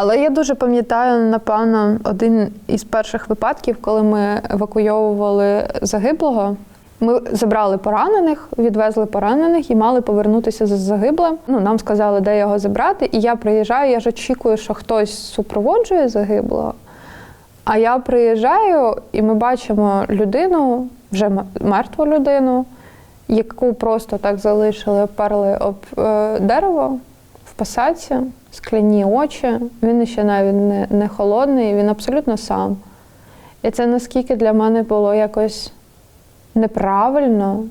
Але я дуже пам'ятаю, напевно, один із перших випадків, коли ми евакуйовували загиблого. Ми забрали поранених, відвезли поранених і мали повернутися з загиблим. Ну, нам сказали, де його забрати. І я приїжджаю, я ж очікую, що хтось супроводжує загиблого. А я приїжджаю, і ми бачимо людину, вже мертву людину, яку просто так залишили, оперли об е, дерево посадці, скляні очі. Він ще навіть не, не холодний, він абсолютно сам. І це наскільки для мене було якось неправильно,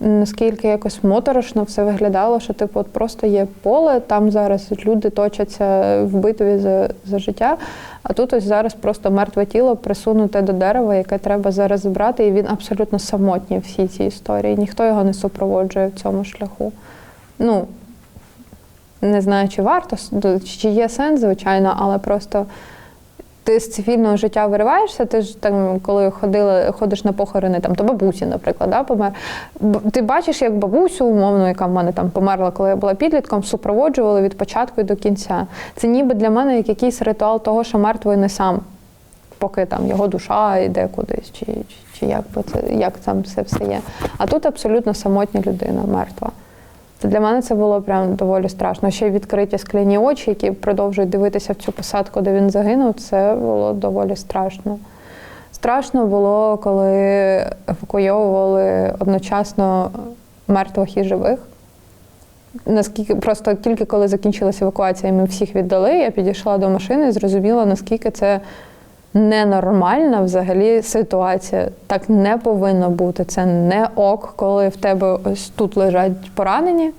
наскільки якось моторошно все виглядало, що типу, от просто є поле, там зараз люди точаться в битві за, за життя, а тут ось зараз просто мертве тіло присунуте до дерева, яке треба зараз збрати, і він абсолютно самотній в всій цій історії. Ніхто його не супроводжує в цьому шляху. Ну, не знаю, чи варто, чи є сенс, звичайно, але просто ти з цивільного життя вириваєшся, ти ж там, коли ходила, ходиш на похорони там, то бабусі, наприклад, да, помер. Ти бачиш, як бабусю, умовно, яка в мене там померла, коли я була підлітком, супроводжували від початку до кінця. Це ніби для мене як якийсь ритуал того, що мертвий не сам, поки там його душа йде кудись, чи, чи, чи як, би це, як там це все є. А тут абсолютно самотня людина, мертва. Це для мене це було прям доволі страшно. Ще й відкриті скляні очі, які продовжують дивитися в цю посадку, де він загинув, це було доволі страшно. Страшно було, коли евакуйовували одночасно мертвих і живих. Наскільки просто тільки коли закінчилася евакуація, ми всіх віддали, я підійшла до машини і зрозуміла, наскільки це ненормальна взагалі ситуація. Так не повинно бути. Це не ок, коли в тебе ось тут лежать поранені.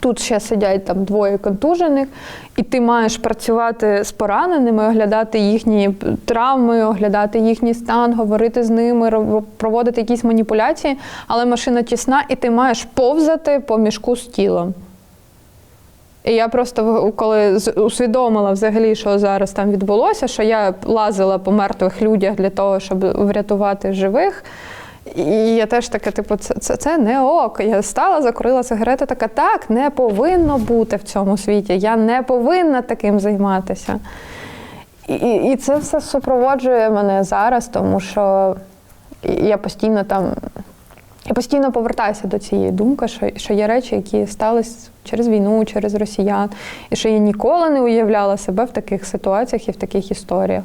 Тут ще сидять там двоє контужених, і ти маєш працювати з пораненими, оглядати їхні травми, оглядати їхній стан, говорити з ними, проводити якісь маніпуляції, але машина тісна, і ти маєш повзати по мішку з тілом. І я просто коли усвідомила взагалі, що зараз там відбулося, що я лазила по мертвих людях для того, щоб врятувати живих. І я теж така, типу, це, це, це не ок. Я стала, закурила сигарету, така, так, не повинно бути в цьому світі. Я не повинна таким займатися. І, і, це все супроводжує мене зараз, тому що я постійно там. Я постійно повертаюся до цієї думки, що, що є речі, які сталися через війну, через росіян, і що я ніколи не уявляла себе в таких ситуаціях і в таких історіях.